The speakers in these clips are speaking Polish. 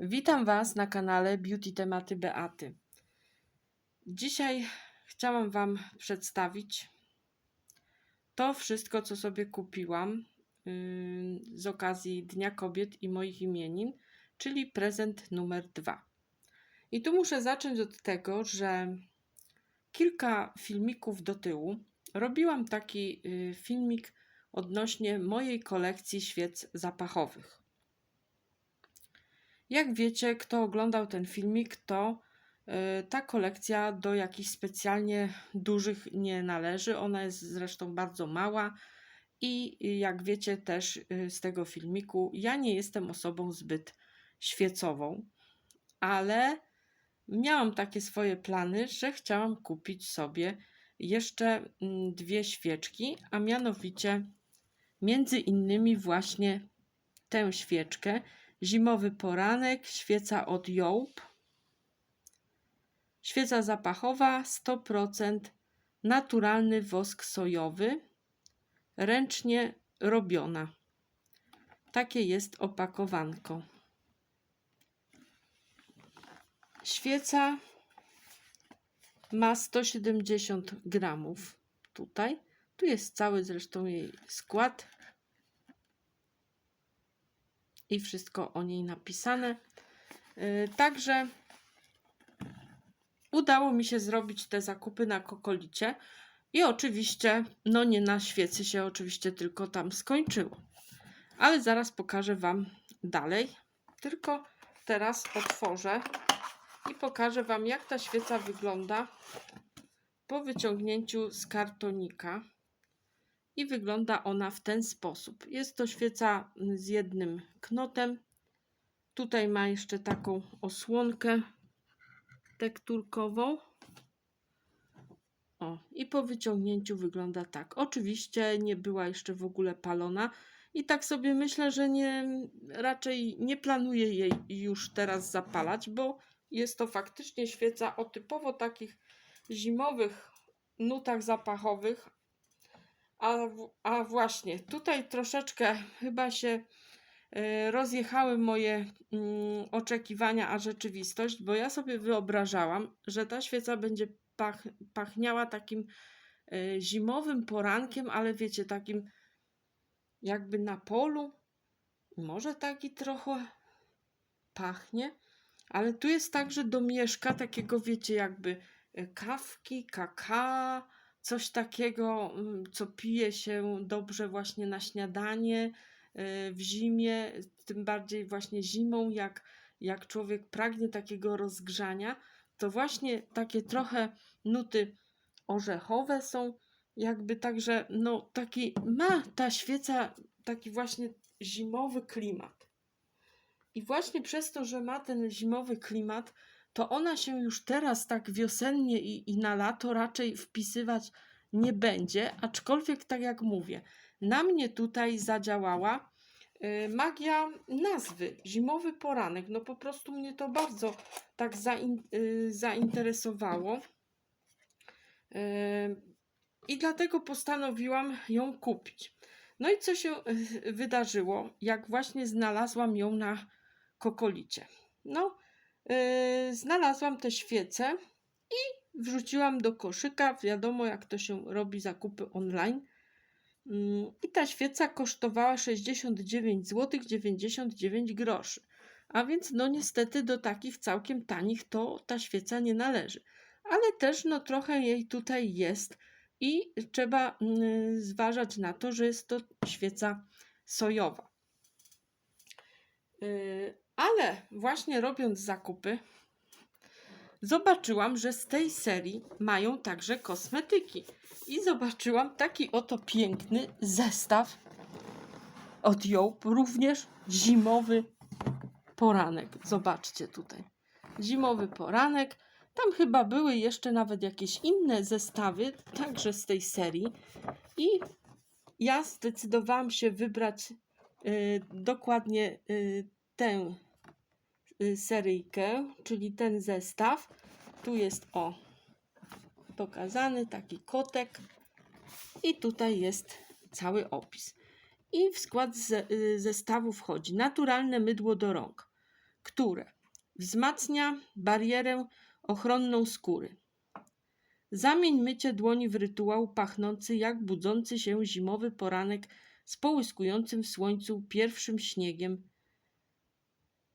Witam Was na kanale Beauty Tematy Beaty. Dzisiaj chciałam Wam przedstawić to wszystko, co sobie kupiłam yy, z okazji Dnia Kobiet i moich imienin, czyli prezent numer dwa. I tu muszę zacząć od tego, że kilka filmików do tyłu robiłam taki yy, filmik odnośnie mojej kolekcji świec zapachowych. Jak wiecie, kto oglądał ten filmik, to y, ta kolekcja do jakichś specjalnie dużych nie należy. Ona jest zresztą bardzo mała i y, jak wiecie też y, z tego filmiku, ja nie jestem osobą zbyt świecową, ale miałam takie swoje plany, że chciałam kupić sobie jeszcze mm, dwie świeczki, a mianowicie między innymi właśnie tę świeczkę Zimowy poranek, świeca od Jołb. Świeca zapachowa 100% naturalny wosk sojowy, ręcznie robiona. Takie jest opakowanko. Świeca ma 170 gramów tutaj. Tu jest cały zresztą jej skład i wszystko o niej napisane. Yy, Także udało mi się zrobić te zakupy na kokolicie i oczywiście, no nie na świecy się oczywiście tylko tam skończyło. Ale zaraz pokażę Wam dalej. Tylko teraz otworzę i pokażę Wam, jak ta świeca wygląda po wyciągnięciu z kartonika i wygląda ona w ten sposób. Jest to świeca z jednym knotem. Tutaj ma jeszcze taką osłonkę tekturkową. O, i po wyciągnięciu wygląda tak. Oczywiście nie była jeszcze w ogóle palona i tak sobie myślę, że nie raczej nie planuję jej już teraz zapalać, bo jest to faktycznie świeca o typowo takich zimowych nutach zapachowych, a, a właśnie, tutaj troszeczkę chyba się y, rozjechały moje mm, oczekiwania, a rzeczywistość, bo ja sobie wyobrażałam, że ta świeca będzie pach, pachniała takim y, zimowym porankiem, ale wiecie, takim jakby na polu. Może taki trochę pachnie, ale tu jest także domieszka takiego, wiecie, jakby y, kawki, kakao, coś takiego, mm, co pije się dobrze właśnie na śniadanie y, w zimie, tym bardziej właśnie zimą, jak, jak człowiek pragnie takiego rozgrzania, to właśnie takie trochę nuty orzechowe są, jakby także, no taki ma ta świeca taki właśnie zimowy klimat. I właśnie przez to, że ma ten zimowy klimat, to ona się już teraz tak wiosennie i, i na lato raczej wpisywać nie będzie, aczkolwiek tak jak mówię, na mnie tutaj zadziałała y, magia nazwy Zimowy Poranek. No po prostu mnie to bardzo tak y, zainteresowało. Y, I dlatego postanowiłam ją kupić. No i co się wydarzyło, jak właśnie znalazłam ją na kokolicie? No, znalazłam te świece i wrzuciłam do koszyka. Wiadomo, jak to się robi zakupy online. Yy, I ta świeca kosztowała 69 zł 99 groszy. A więc no niestety do takich całkiem tanich to ta świeca nie należy. Ale też no trochę jej tutaj jest i trzeba yy, zważać na to, że jest to świeca sojowa. Ale właśnie robiąc zakupy, zobaczyłam, że z tej serii mają także kosmetyki. I zobaczyłam taki oto piękny zestaw od Jołb, również zimowy poranek. Zobaczcie tutaj. Zimowy poranek. Tam chyba były jeszcze nawet jakieś inne zestawy, także z tej serii. I ja zdecydowałam się wybrać y, dokładnie y, tę seryjkę, czyli ten zestaw. Tu jest o pokazany taki kotek i tutaj jest cały opis. I w skład y, zestawu wchodzi naturalne mydło do rąk, które wzmacnia barierę ochronną skóry. Zamień mycie dłoni w rytuał pachnący jak budzący się zimowy poranek z połyskującym w słońcu pierwszym śniegiem,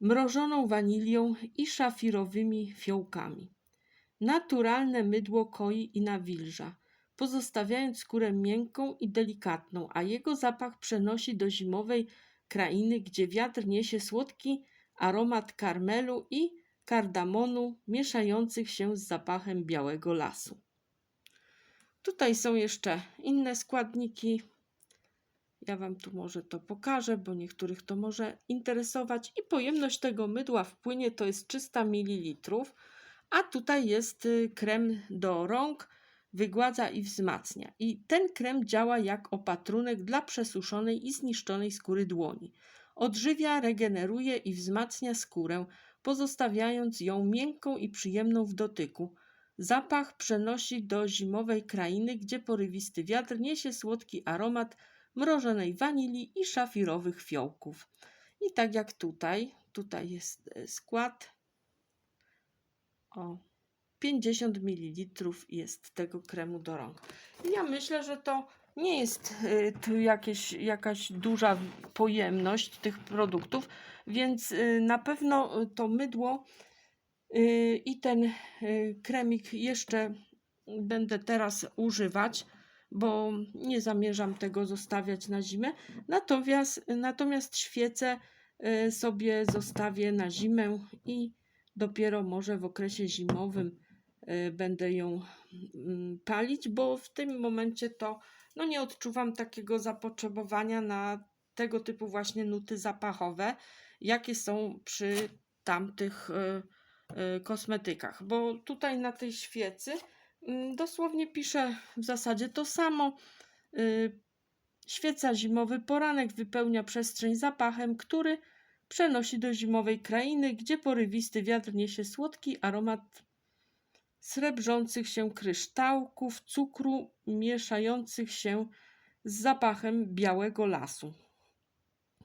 mrożoną wanilią i szafirowymi fiołkami. Naturalne mydło koi i nawilża, pozostawiając skórę miękką i delikatną, a jego zapach przenosi do zimowej krainy, gdzie wiatr niesie słodki aromat karmelu i kardamonu mieszających się z zapachem białego lasu. Tutaj są jeszcze inne składniki. Ja Wam tu może to pokażę, bo niektórych to może interesować. I pojemność tego mydła w płynie to jest 300 ml, a tutaj jest y, krem do rąk, wygładza i wzmacnia. I ten krem działa jak opatrunek dla przesuszonej i zniszczonej skóry dłoni. Odżywia, regeneruje i wzmacnia skórę, pozostawiając ją miękką i przyjemną w dotyku. Zapach przenosi do zimowej krainy, gdzie porywisty wiatr niesie słodki aromat mrożonej wanilii i szafirowych fiołków. I tak jak tutaj, tutaj jest e, skład. O, 50 ml jest tego kremu do rąk. Ja myślę, że to nie jest y, jakieś, jakaś duża pojemność tych produktów, więc y, na pewno to mydło i ten kremik jeszcze będę teraz używać, bo nie zamierzam tego zostawiać na zimę. Natomiast, natomiast świecę sobie zostawię na zimę i dopiero może w okresie zimowym będę ją mm, palić, bo w tym momencie to no nie odczuwam takiego zapotrzebowania na tego typu właśnie nuty zapachowe, jakie są przy tamtych y, y, kosmetykach. Bo tutaj na tej świecy y, dosłownie piszę w zasadzie to samo. Y, świeca zimowy poranek wypełnia przestrzeń zapachem, który przenosi do zimowej krainy, gdzie porywisty wiatr niesie słodki aromat srebrzących się kryształków cukru mieszających się z zapachem białego lasu.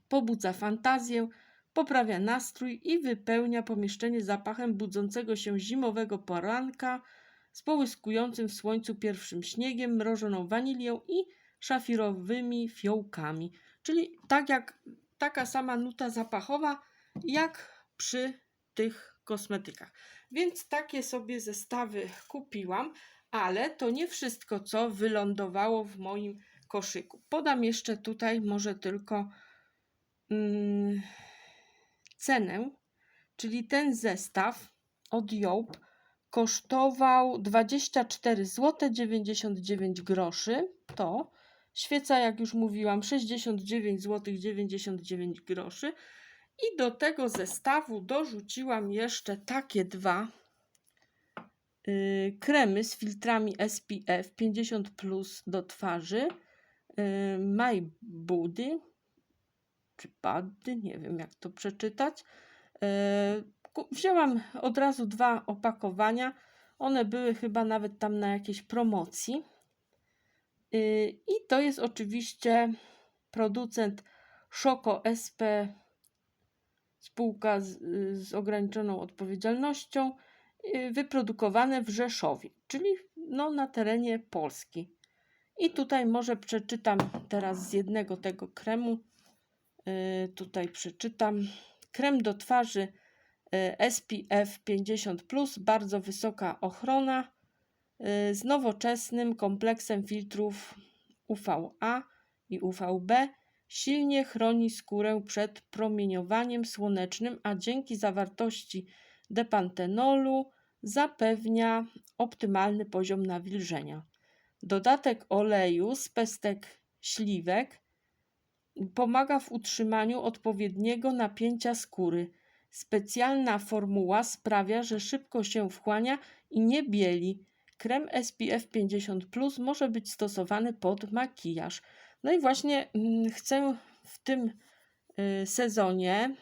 Pobudza fantazję, poprawia nastrój i wypełnia pomieszczenie zapachem budzącego się zimowego poranka z połyskującym w słońcu pierwszym śniegiem, mrożoną wanilią i szafirowymi fiołkami. Czyli tak jak taka sama nuta zapachowa, jak przy tych kosmetykach. Więc takie sobie zestawy kupiłam, ale to nie wszystko, co wylądowało w moim koszyku. Podam jeszcze tutaj może tylko mm, cenę, czyli ten zestaw od Job kosztował 24 zł 99 groszy. To świeca, jak już mówiłam, 69 zł 99 groszy. I do tego zestawu dorzuciłam jeszcze takie dwa yy, kremy z filtrami SPF 50 plus do twarzy. Yy, My Body czy Body, nie wiem jak to przeczytać. Yy, wzięłam od razu dwa opakowania. One były chyba nawet tam na jakiejś promocji. Yy, I to jest oczywiście producent Szoko SP spółka z, z ograniczoną odpowiedzialnością, y, wyprodukowane w Rzeszowie, czyli no, na terenie Polski. I tutaj może przeczytam teraz z jednego tego kremu. Y, tutaj przeczytam. Krem do twarzy y, SPF 50, bardzo wysoka ochrona z nowoczesnym kompleksem filtrów UVA i UVB Silnie chroni skórę przed promieniowaniem słonecznym, a dzięki zawartości depantenolu zapewnia optymalny poziom nawilżenia. Dodatek oleju z pestek śliwek pomaga w utrzymaniu odpowiedniego napięcia skóry. Specjalna formuła sprawia, że szybko się wchłania i nie bieli. Krem SPF 50 Plus może być stosowany pod makijaż. No i właśnie mm, chcę w tym y, sezonie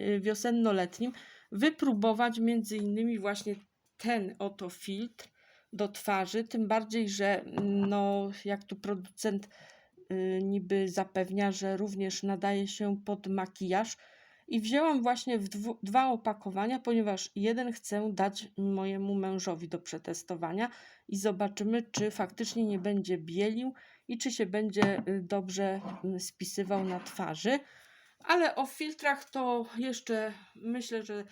y, wiosenno-letnim wypróbować między innymi właśnie ten oto filtr do twarzy, tym bardziej, że mm, no, jak tu producent y, niby zapewnia, że również nadaje się pod makijaż, I wzięłam właśnie dwu, dwa opakowania, ponieważ jeden chcę dać mojemu mężowi do przetestowania i zobaczymy, czy faktycznie nie będzie bielił i czy się będzie y, dobrze mm, spisywał na twarzy. Ale o filtrach to jeszcze myślę, że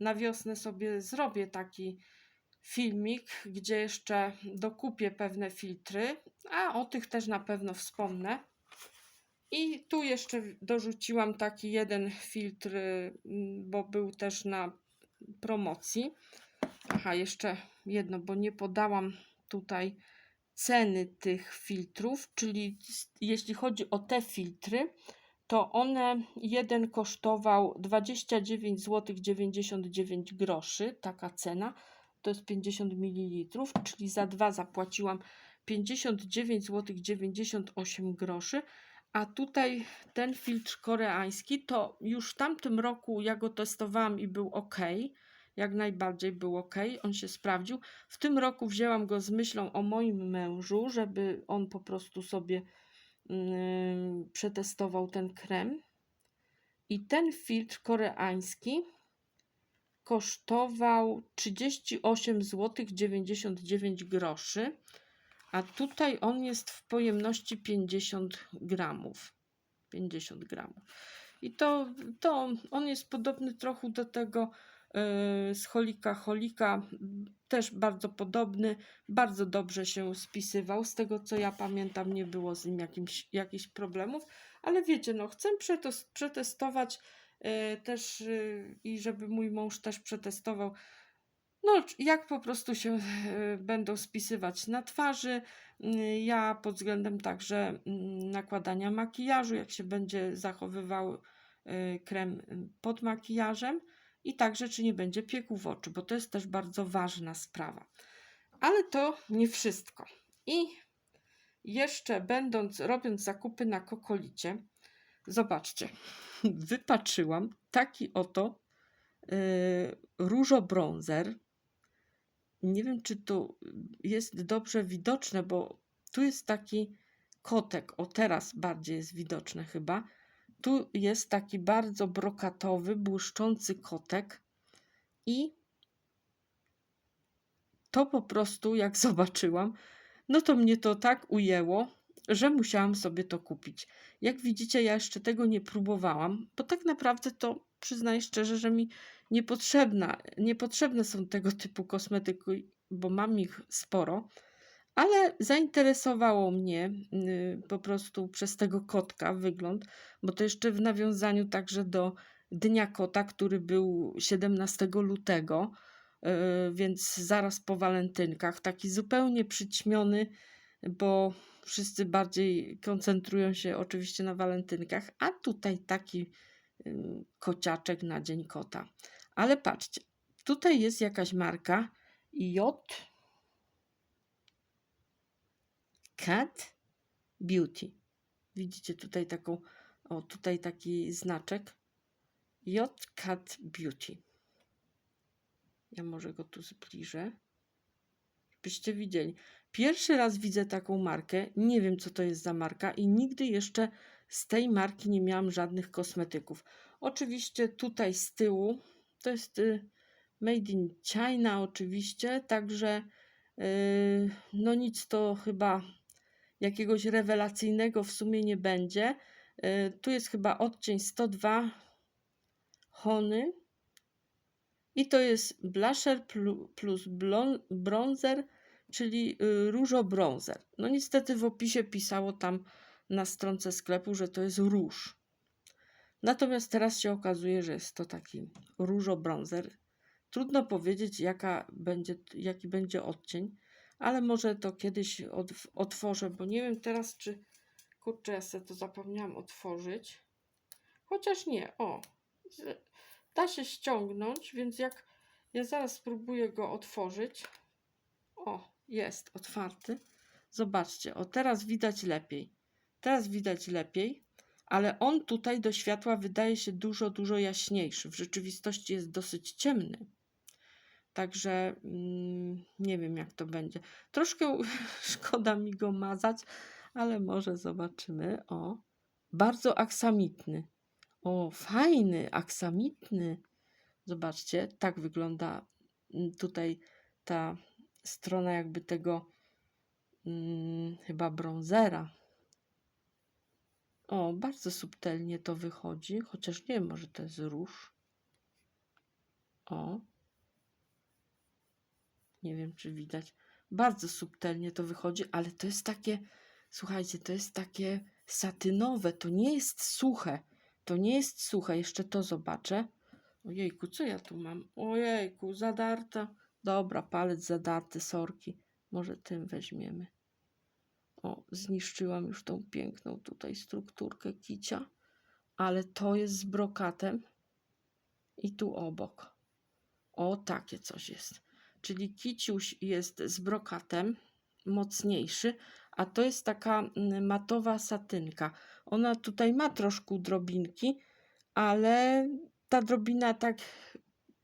na wiosnę sobie zrobię taki filmik, gdzie jeszcze dokupię pewne filtry, a o tych też na pewno wspomnę. I tu jeszcze dorzuciłam taki jeden filtr, y, bo był też na promocji. Aha, jeszcze jedno, bo nie podałam tutaj ceny tych filtrów, czyli jeśli chodzi o te filtry, to one jeden kosztował 29 zł 99 groszy, taka cena, to jest 50 ml, czyli za dwa zapłaciłam 59 zł 98 groszy, a tutaj ten filtr koreański to już w tamtym roku ja go testowałam i był ok, jak najbardziej był ok, on się sprawdził. W tym roku wzięłam go z myślą o moim mężu, żeby on po prostu sobie mm, przetestował ten krem. I ten filtr koreański kosztował 38 zł 99 groszy, a tutaj on jest w pojemności 50 gramów. 50 gramów. I to, to on jest podobny trochę do tego yy, z Holika Holika, też bardzo podobny, bardzo dobrze się spisywał. Z tego co ja pamiętam, nie było z nim jakimś, jakichś problemów, ale wiecie, no chcę przetes- przetestować yy, też yy, i żeby mój mąż też przetestował. No, jak po prostu się yy, będą spisywać na twarzy, yy, ja pod względem także mm, nakładania makijażu, jak się będzie zachowywał yy, krem pod makijażem i także czy nie będzie piekł w oczy, bo to jest też bardzo ważna sprawa. Ale to nie wszystko. I jeszcze będąc, robiąc zakupy na kokolicie, zobaczcie, wypatrzyłam taki oto yy, różobronzer. Nie wiem, czy to jest dobrze widoczne, bo tu jest taki kotek. O, teraz bardziej jest widoczne chyba. Tu jest taki bardzo brokatowy, błyszczący kotek i to po prostu, jak zobaczyłam, no to mnie to tak ujęło, że musiałam sobie to kupić. Jak widzicie, ja jeszcze tego nie próbowałam, bo tak naprawdę to przyznaję szczerze, że mi niepotrzebna, niepotrzebne są tego typu kosmetyki, bo mam ich sporo, ale zainteresowało mnie yy, po prostu przez tego kotka wygląd, bo to jeszcze w nawiązaniu także do Dnia Kota, który był 17 lutego, yy, więc zaraz po walentynkach, taki zupełnie przyćmiony, bo wszyscy bardziej koncentrują się oczywiście na walentynkach, a tutaj taki ym, kociaczek na Dzień Kota. Ale patrzcie, tutaj jest jakaś marka J Cat Beauty. Widzicie tutaj taką, o tutaj taki znaczek J Cat Beauty. Ja może go tu zbliżę, żebyście widzieli. Pierwszy raz widzę taką markę, nie wiem co to jest za marka i nigdy jeszcze z tej marki nie miałam żadnych kosmetyków. Oczywiście tutaj z tyłu to jest y, Made in China oczywiście, także y, no nic to chyba jakiegoś rewelacyjnego w sumie nie będzie. Y, Tu jest chyba odcień 102 Hony i to jest blusher plu- plus bronzer, czyli różobronzer. No niestety w opisie pisało tam na stronce sklepu, że to jest róż. Natomiast teraz się okazuje, że jest to taki różobronzer. Trudno powiedzieć, jaka będzie, jaki będzie odcień, ale może to kiedyś otworzę, bo nie wiem teraz, czy kurczę, ja sobie to zapomniałam otworzyć. Chociaż nie, o, da się ściągnąć, więc jak ja zaraz spróbuję go otworzyć. O, jest otwarty. Zobaczcie, o teraz widać lepiej. Teraz widać lepiej, ale on tutaj do światła wydaje się dużo, dużo jaśniejszy. W rzeczywistości jest dosyć ciemny. Także mm, nie wiem, jak to będzie. Troszkę szkoda mi go mazać, ale może zobaczymy. O, bardzo aksamitny. O, fajny, aksamitny. Zobaczcie, tak wygląda mm, tutaj ta strona jakby tego mm, chyba brązera. O, bardzo subtelnie to wychodzi, chociaż nie wiem, może to jest róż. O. Nie wiem, czy widać. Bardzo subtelnie to wychodzi, ale to jest takie, słuchajcie, to jest takie satynowe, to nie jest suche. To nie jest suche, jeszcze to zobaczę. Ojejku, co ja tu mam? Ojejku, zadarta. Dobra, palec zadarty, sorki. Może tym weźmiemy. O, zniszczyłam już tą piękną tutaj strukturkę kicia, ale to jest z brokatem i tu obok. O, takie coś jest. Czyli kiciuś jest z brokatem, mocniejszy, a to jest taka mm, matowa satynka. Ona tutaj ma troszkę drobinki, ale ta drobina tak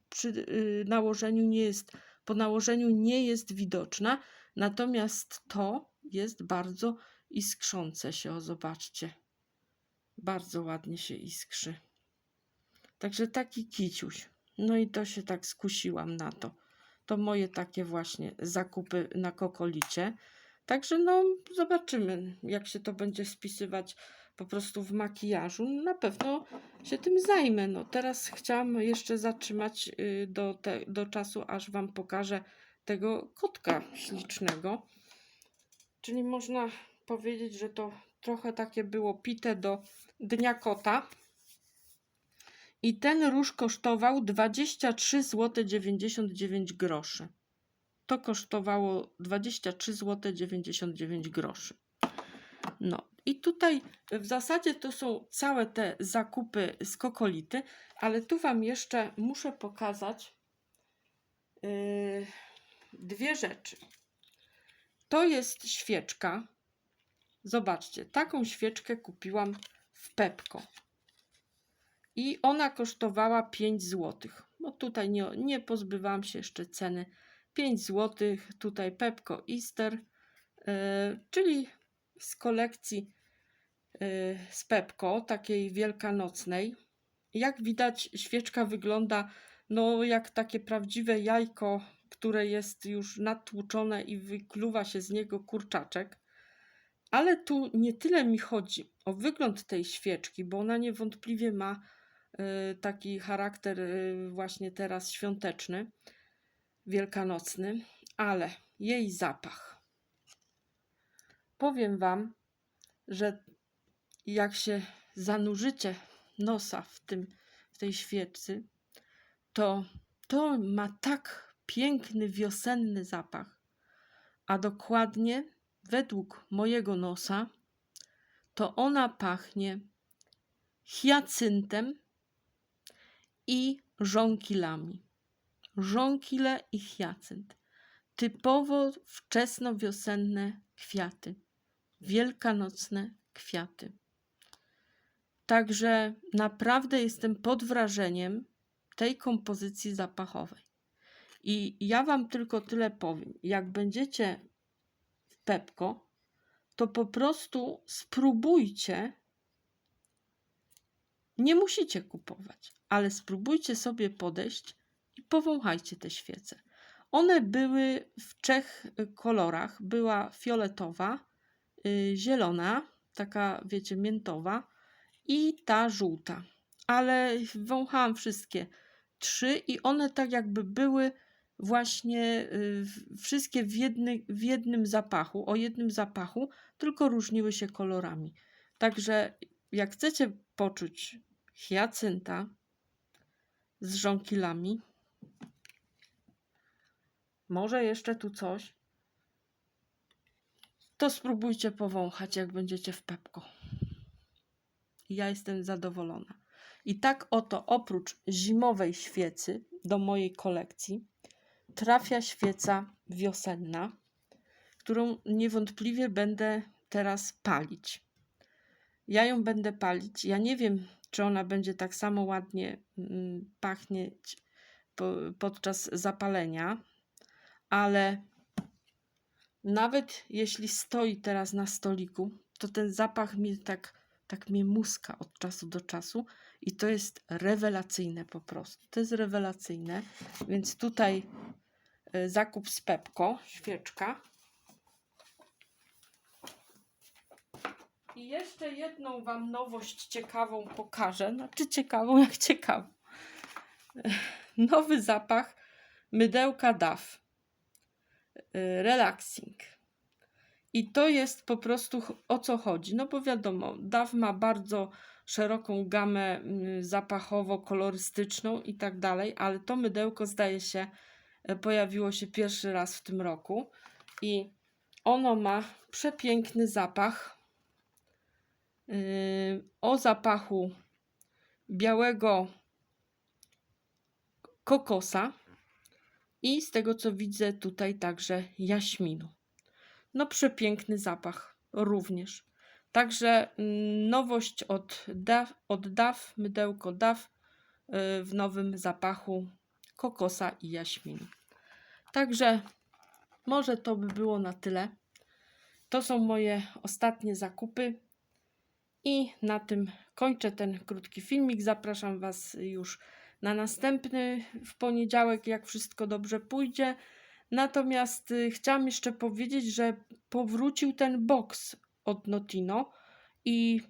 przy y, nałożeniu nie jest, po nałożeniu nie jest widoczna, natomiast to jest bardzo iskrzące się, o zobaczcie. Bardzo ładnie się iskrzy. Także taki kiciuś. No i to się tak skusiłam na to. To moje takie właśnie zakupy na kokolicie. Także no zobaczymy, jak się to będzie spisywać po prostu w makijażu. Na pewno się tym zajmę. No teraz chciałam jeszcze zatrzymać y, do, te, do czasu, aż Wam pokażę tego kotka ślicznego. Czyli można powiedzieć, że to trochę takie było pite do Dnia Kota. I ten róż kosztował 23 zł 99 groszy. To kosztowało 23 zł 99 groszy. No i tutaj w zasadzie to są całe te zakupy z kokolity, ale tu Wam jeszcze muszę pokazać yy, dwie rzeczy. To jest świeczka. Zobaczcie, taką świeczkę kupiłam w Pepko. I ona kosztowała 5 zł. No tutaj nie, nie pozbywałam się jeszcze ceny. 5 zł. Tutaj Pepko Easter, yy, czyli z kolekcji yy, z Pepko, takiej wielkanocnej. Jak widać, świeczka wygląda no, jak takie prawdziwe jajko, które jest już natłuczone i wykluwa się z niego kurczaczek. Ale tu nie tyle mi chodzi o wygląd tej świeczki, bo ona niewątpliwie ma y, taki charakter y, właśnie teraz świąteczny, wielkanocny, ale jej zapach. Powiem Wam, że jak się zanurzycie nosa w, tym, w tej świecy, to to ma tak piękny wiosenny zapach, a dokładnie według mojego nosa to ona pachnie hiacyntem i żonkilami. Żonkile i hiacynt. Typowo wczesnowiosenne kwiaty. Wielkanocne kwiaty. Także naprawdę jestem pod wrażeniem tej kompozycji zapachowej. I ja Wam tylko tyle powiem. Jak będziecie w Pepko, to po prostu spróbujcie. Nie musicie kupować, ale spróbujcie sobie podejść i powąchajcie te świece. One były w trzech kolorach. Była fioletowa, yy, zielona, taka wiecie, miętowa i ta żółta. Ale wąchałam wszystkie trzy i one tak jakby były właśnie y, wszystkie w, jedny, w jednym zapachu, o jednym zapachu, tylko różniły się kolorami. Także jak chcecie poczuć hiacynta z żonkilami, może jeszcze tu coś, to spróbujcie powąchać, jak będziecie w Pepko. Ja jestem zadowolona. I tak oto oprócz zimowej świecy do mojej kolekcji trafia świeca wiosenna, którą niewątpliwie będę teraz palić. Ja ją będę palić. Ja nie wiem, czy ona będzie tak samo ładnie mm, pachnieć podczas zapalenia, ale nawet jeśli stoi teraz na stoliku, to ten zapach mi tak, tak mnie muska od czasu do czasu i to jest rewelacyjne po prostu. To jest rewelacyjne, więc tutaj zakup z Pepko, świeczka. I jeszcze jedną Wam nowość ciekawą pokażę. Znaczy ciekawą jak ciekawą. Nowy zapach mydełka DAF. Y, Relaxing. I to jest po prostu o co chodzi. No bo wiadomo, DAF ma bardzo szeroką gamę mm, zapachowo-kolorystyczną i tak dalej, ale to mydełko zdaje się pojawiło się pierwszy raz w tym roku i ono ma przepiękny zapach yy, o zapachu białego kokosa i z tego co widzę tutaj także jaśminu. No przepiękny zapach również. Także mm, nowość od DAF, od DAF mydełko DAF yy, w nowym zapachu kokosa i jaśminu. Także może to by było na tyle. To są moje ostatnie zakupy. I na tym kończę ten krótki filmik. Zapraszam Was już na następny w poniedziałek, jak wszystko dobrze pójdzie. Natomiast y, chciałam jeszcze powiedzieć, że powrócił ten box od Notino i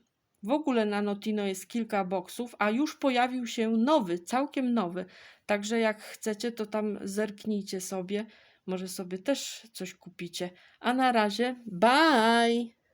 w ogóle na Notino jest kilka boxów, a już pojawił się nowy, całkiem nowy. Także jak chcecie, to tam zerknijcie sobie. Może sobie też coś kupicie. A na razie, bye!